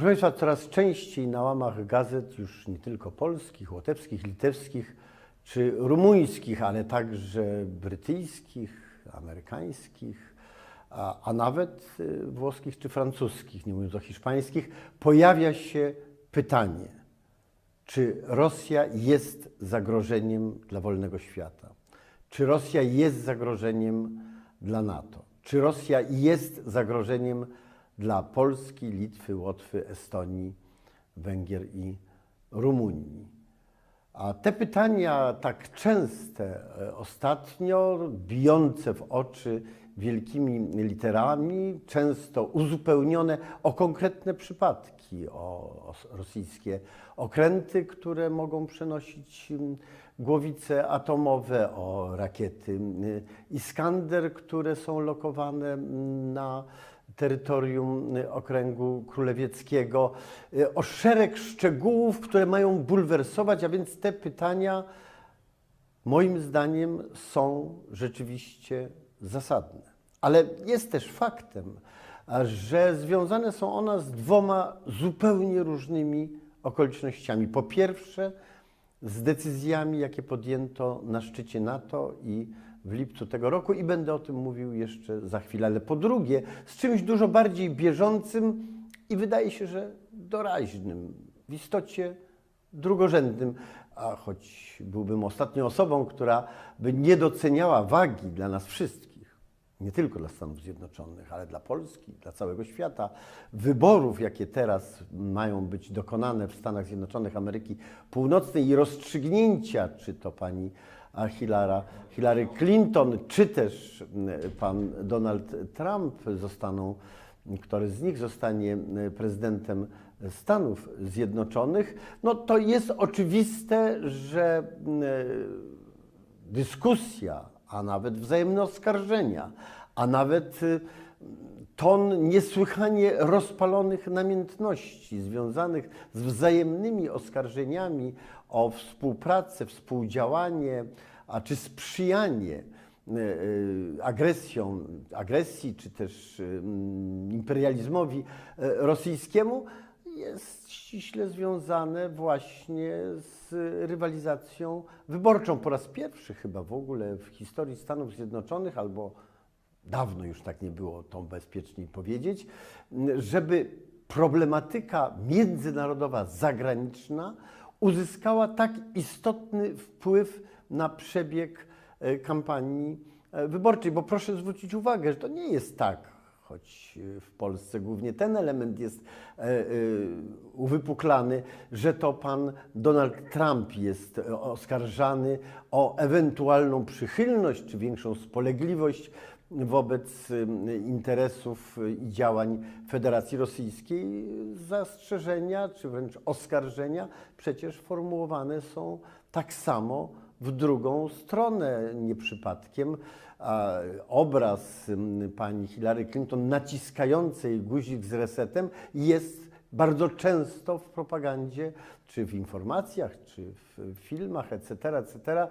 Proszę Państwa, coraz częściej na łamach gazet, już nie tylko polskich, łotewskich, litewskich czy rumuńskich, ale także brytyjskich, amerykańskich, a, a nawet y, włoskich czy francuskich, nie mówiąc o hiszpańskich, pojawia się pytanie, czy Rosja jest zagrożeniem dla wolnego świata? Czy Rosja jest zagrożeniem dla NATO? Czy Rosja jest zagrożeniem dla Polski, Litwy, Łotwy, Estonii, Węgier i Rumunii? A te pytania tak częste e, ostatnio, bijące w oczy wielkimi literami, często uzupełnione o konkretne przypadki, o, rosyjskie okręty, które mogą przenosić głowice atomowe, o rakiety Iskander, które są lokowane na terytorium okręgu królewieckiego, y, o szereg szczegółów, które mają bulwersować, a więc te pytania moim zdaniem są rzeczywiście zasadne. Ale jest też faktem, że związane są one z dwoma zupełnie różnymi okolicznościami. Po pierwsze, z decyzjami, jakie podjęto na szczycie NATO i w lipcu tego roku, i będę o tym mówił jeszcze za chwilę. Ale po drugie, z czymś dużo bardziej bieżącym i wydaje się, że doraźnym, w istocie drugorzędnym, a choć byłbym ostatnią osobą, która by nie doceniała wagi dla nas wszystkich nie tylko dla Stanów Zjednoczonych, ale dla Polski, dla całego świata, wyborów, jakie teraz mają być dokonane w Stanach Zjednoczonych Ameryki Północnej i rozstrzygnięcia, czy to pani Hillary, Hillary Clinton, czy też pan Donald Trump zostaną, który z nich zostanie prezydentem Stanów Zjednoczonych, no to jest oczywiste, że dyskusja a nawet wzajemne oskarżenia, a nawet y, ton niesłychanie rozpalonych namiętności związanych z wzajemnymi oskarżeniami o współpracę, współdziałanie, a czy sprzyjanie y, y, agresją, agresji czy też imperializmowi rosyjskiemu jest ściśle związane właśnie z rywalizacją wyborczą. Po raz pierwszy chyba w ogóle w historii Stanów Zjednoczonych, albo dawno już tak nie było, to bezpieczniej powiedzieć, żeby problematyka międzynarodowa, zagraniczna uzyskała tak istotny wpływ na przebieg e, kampanii e, wyborczej. Bo proszę zwrócić uwagę, że to nie jest tak, choć y, w Polsce głównie ten element jest e, e, uwypuklany, że to pan Donald Trump jest e, oskarżany o ewentualną przychylność czy większą spolegliwość wobec interesów i działań Federacji Rosyjskiej. Zastrzeżenia czy wręcz oskarżenia przecież formułowane są tak samo w drugą stronę. Nie przypadkiem obraz pani Hillary Clinton naciskającej guzik z resetem jest bardzo często w propagandzie, czy w informacjach, czy w filmach, etc., etc.,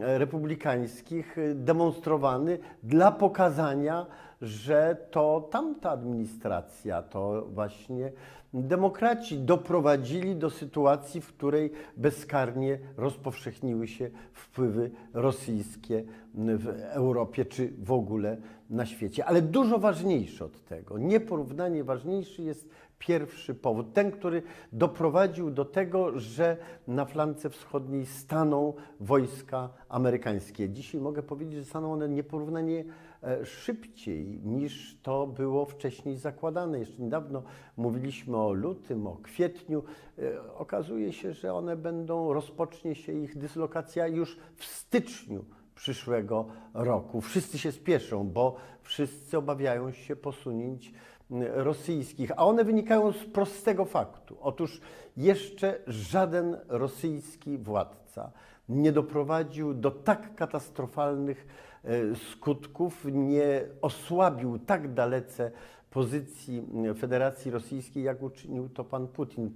republikańskich demonstrowany dla pokazania, że to tamta administracja, to właśnie demokraci doprowadzili do sytuacji, w której bezkarnie rozpowszechniły się wpływy rosyjskie w Europie czy w ogóle na świecie. Ale dużo ważniejsze od tego, nieporównanie ważniejszy jest pierwszy powód, ten, który doprowadził do tego, że na flance wschodniej staną wojska amerykańskie. Dzisiaj mogę powiedzieć, że staną one nieporównanie e, szybciej niż to było wcześniej zakładane. Jeszcze niedawno mówiliśmy o lutym, o kwietniu. E, okazuje się, że one będą, rozpocznie się ich dyslokacja już w styczniu przyszłego roku. Wszyscy się spieszą, bo wszyscy obawiają się posunięć rosyjskich, a one wynikają z prostego faktu. Otóż jeszcze żaden rosyjski władca nie doprowadził do tak katastrofalnych e, skutków, nie osłabił tak dalece pozycji Federacji Rosyjskiej, jak uczynił to pan Putin.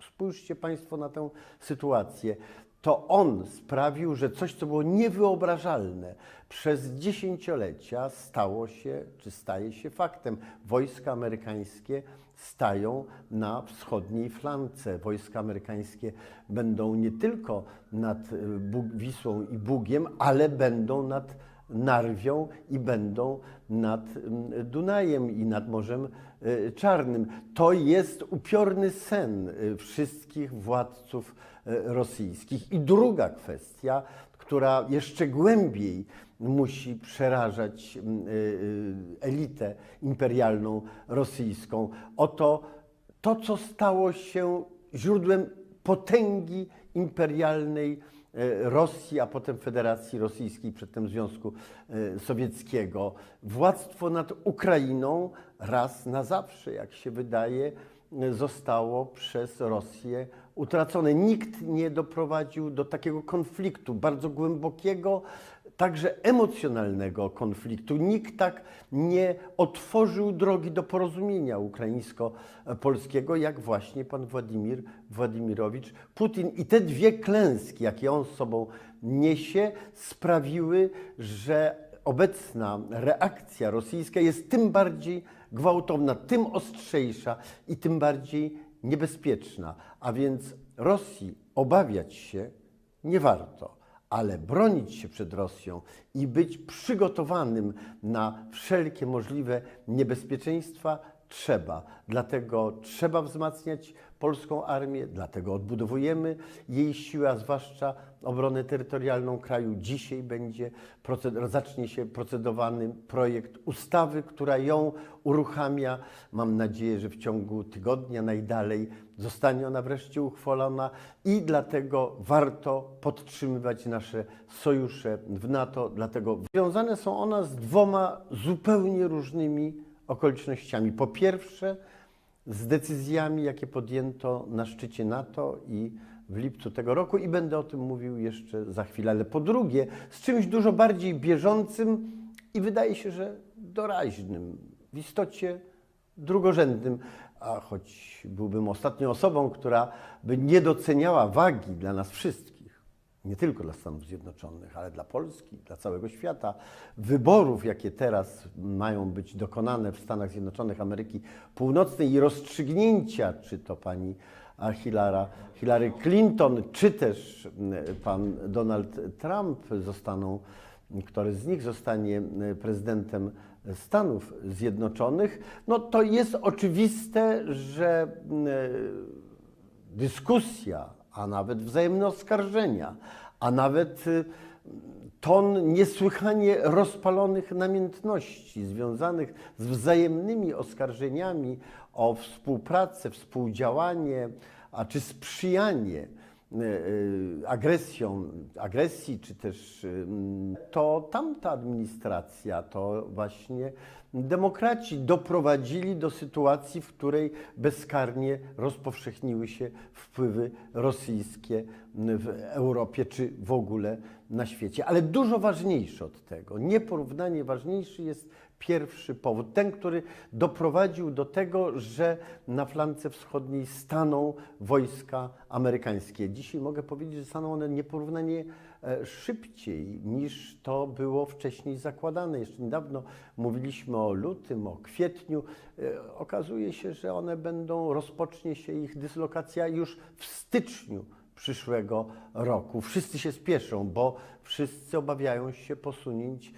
Spójrzcie Państwo na tę sytuację to on sprawił, że coś, co było niewyobrażalne przez dziesięciolecia, stało się, czy staje się faktem. Wojska amerykańskie stają na wschodniej flance. Wojska amerykańskie będą nie tylko nad Bug, Wisłą i Bugiem, ale będą nad Narwią i będą nad mm, Dunajem i nad Morzem y, Czarnym. To jest upiorny sen y, wszystkich władców rosyjskich. I druga kwestia, która jeszcze głębiej musi przerażać mm, elitę imperialną rosyjską. Oto to, co stało się źródłem potęgi imperialnej Rosji, a potem Federacji Rosyjskiej, przedtem Związku e, Sowieckiego. Władztwo nad Ukrainą raz na zawsze, jak się wydaje, e, zostało przez Rosję utracone. Nikt nie doprowadził do takiego konfliktu bardzo głębokiego, także emocjonalnego konfliktu. Nikt tak nie otworzył drogi do porozumienia ukraińsko-polskiego, jak właśnie pan Władimir Władimirowicz Putin. I te dwie klęski, jakie on z sobą niesie, sprawiły, że obecna reakcja rosyjska jest tym bardziej gwałtowna, tym ostrzejsza i tym bardziej niebezpieczna. A więc Rosji obawiać się nie warto ale bronić się przed Rosją i być przygotowanym na wszelkie możliwe niebezpieczeństwa trzeba. Dlatego trzeba wzmacniać polską armię, dlatego odbudowujemy jej siłę, a zwłaszcza obronę terytorialną kraju. Dzisiaj będzie zacznie się procedowany projekt ustawy, która ją uruchamia. Mam nadzieję, że w ciągu tygodnia najdalej zostanie ona wreszcie uchwalona i dlatego warto podtrzymywać nasze sojusze w NATO. Dlatego związane są one z dwoma zupełnie różnymi okolicznościami. Po pierwsze, z decyzjami, jakie podjęto na szczycie NATO i w lipcu tego roku i będę o tym mówił jeszcze za chwilę. Ale po drugie, z czymś dużo bardziej bieżącym i wydaje się, że doraźnym, w istocie drugorzędnym, a choć byłbym ostatnią osobą, która by nie doceniała wagi dla nas wszystkich nie tylko dla Stanów Zjednoczonych, ale dla Polski, dla całego świata, wyborów, jakie teraz mają być dokonane w Stanach Zjednoczonych Ameryki Północnej i rozstrzygnięcia, czy to pani Hillary, Hillary Clinton, czy też pan Donald Trump zostaną, który z nich zostanie prezydentem Stanów Zjednoczonych, no to jest oczywiste, że dyskusja a nawet wzajemne oskarżenia, a nawet y, ton niesłychanie rozpalonych namiętności związanych z wzajemnymi oskarżeniami o współpracę, współdziałanie, a czy sprzyjanie agresją, agresji, czy też to tamta administracja, to właśnie demokraci doprowadzili do sytuacji, w której bezkarnie rozpowszechniły się wpływy rosyjskie w Europie czy w ogóle na świecie. Ale dużo ważniejsze od tego, nieporównanie ważniejszy jest pierwszy powód, ten, który doprowadził do tego, że na flance wschodniej staną wojska amerykańskie. Dzisiaj mogę powiedzieć, że staną one nieporównanie E, szybciej niż to było wcześniej zakładane. Jeszcze niedawno mówiliśmy o lutym, o kwietniu. E, okazuje się, że one będą, rozpocznie się ich dyslokacja już w styczniu przyszłego roku. Wszyscy się spieszą, bo wszyscy obawiają się posunięć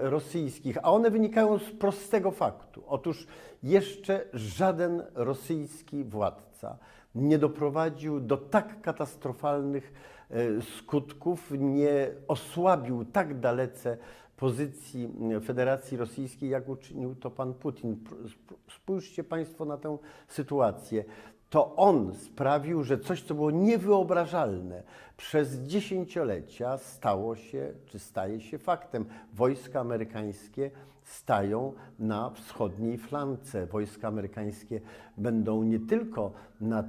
rosyjskich, a one wynikają z prostego faktu. Otóż jeszcze żaden rosyjski władca nie doprowadził do tak katastrofalnych E, skutków, nie osłabił tak dalece pozycji Federacji Rosyjskiej, jak uczynił to pan Putin. Spójrzcie Państwo na tę sytuację. To on sprawił, że coś, co było niewyobrażalne przez dziesięciolecia, stało się, czy staje się faktem. Wojska amerykańskie stają na wschodniej flance. Wojska amerykańskie będą nie tylko nad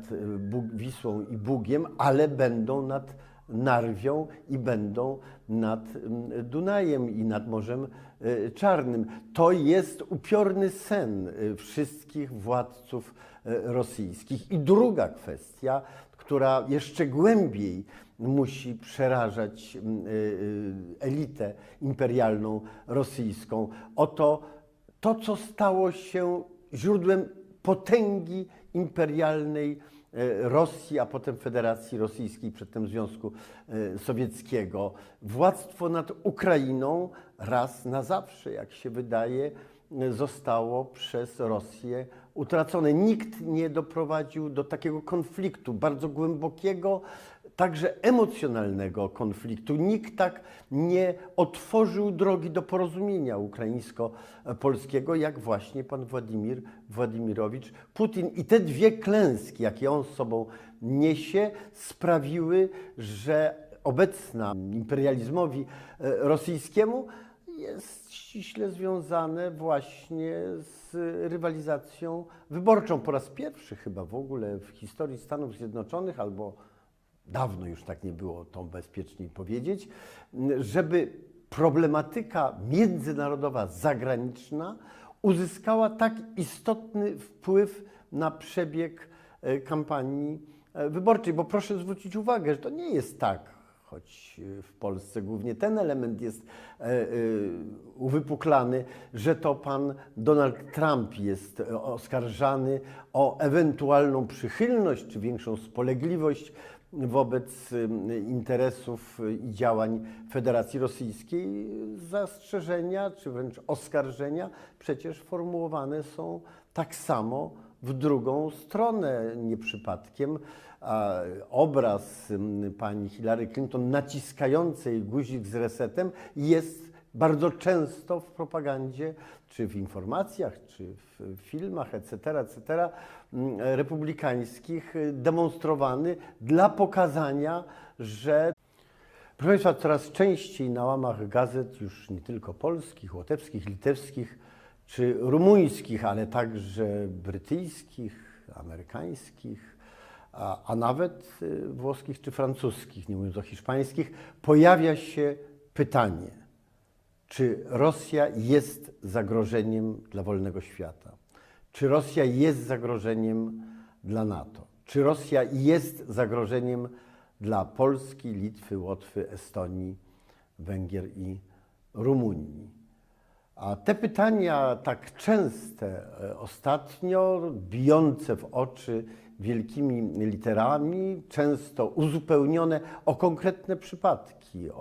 Wisłą i Bugiem, ale będą nad Narwią i będą nad Dunajem i nad Morzem e, Czarnym. To jest upiorny sen e, wszystkich władców e, rosyjskich. I druga kwestia, która jeszcze głębiej musi przerażać elitę imperialną rosyjską. Oto to, co stało się źródłem potęgi imperialnej Rosji, a potem Federacji Rosyjskiej, przedtem Związku e, Sowieckiego. Władztwo nad Ukrainą raz na zawsze, jak się wydaje, e, zostało przez Rosję utracone. Nikt nie doprowadził do takiego konfliktu, bardzo głębokiego, także emocjonalnego konfliktu. Nikt tak nie otworzył drogi do porozumienia ukraińsko-polskiego, jak właśnie pan Władimir Władimirowicz Putin. I te dwie klęski, jakie on z sobą niesie, sprawiły, że obecna imperializmowi e, rosyjskiemu jest ściśle związane właśnie z rywalizacją wyborczą. Po raz pierwszy chyba w ogóle w historii Stanów Zjednoczonych, albo dawno już tak nie było, to bezpieczniej powiedzieć, żeby problematyka międzynarodowa, zagraniczna uzyskała tak istotny wpływ na przebieg e, kampanii e, wyborczej. Bo proszę zwrócić uwagę, że to nie jest tak, choć e, w Polsce głównie ten element jest uwypuklany, że to pan Donald Trump jest oskarżany o ewentualną przychylność czy większą spolegliwość wobec interesów i działań Federacji Rosyjskiej. Zastrzeżenia czy wręcz oskarżenia przecież formułowane są tak samo w drugą stronę. Nie przypadkiem a obraz pani Hillary Clinton naciskającej guzik z resetem jest bardzo często w propagandzie, czy w informacjach, czy w filmach, etc., etc., m, republikańskich y, demonstrowany dla pokazania, że Proszę Państwa, coraz częściej na łamach gazet, już nie tylko polskich, łotewskich, litewskich czy rumuńskich, ale także brytyjskich, amerykańskich, a, a nawet y, włoskich czy francuskich, nie mówiąc o hiszpańskich, pojawia się pytanie, czy Rosja jest zagrożeniem dla wolnego świata? Czy Rosja jest zagrożeniem dla NATO? Czy Rosja jest zagrożeniem dla Polski, Litwy, Łotwy, Estonii, Węgier i Rumunii? A te pytania tak częste e, ostatnio, bijące w oczy wielkimi literami, często uzupełnione o konkretne przypadki, o,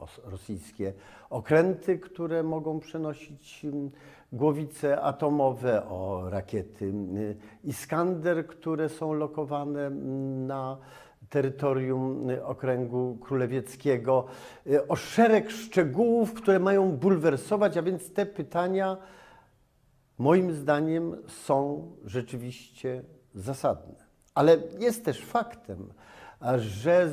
o rosyjskie okręty, które mogą przenosić mm, głowice atomowe, o rakiety mm, Iskander, które są lokowane mm, na terytorium y, okręgu królewieckiego, y, o szereg szczegółów, które mają bulwersować, a więc te pytania moim zdaniem są rzeczywiście zasadne. Ale jest też faktem, że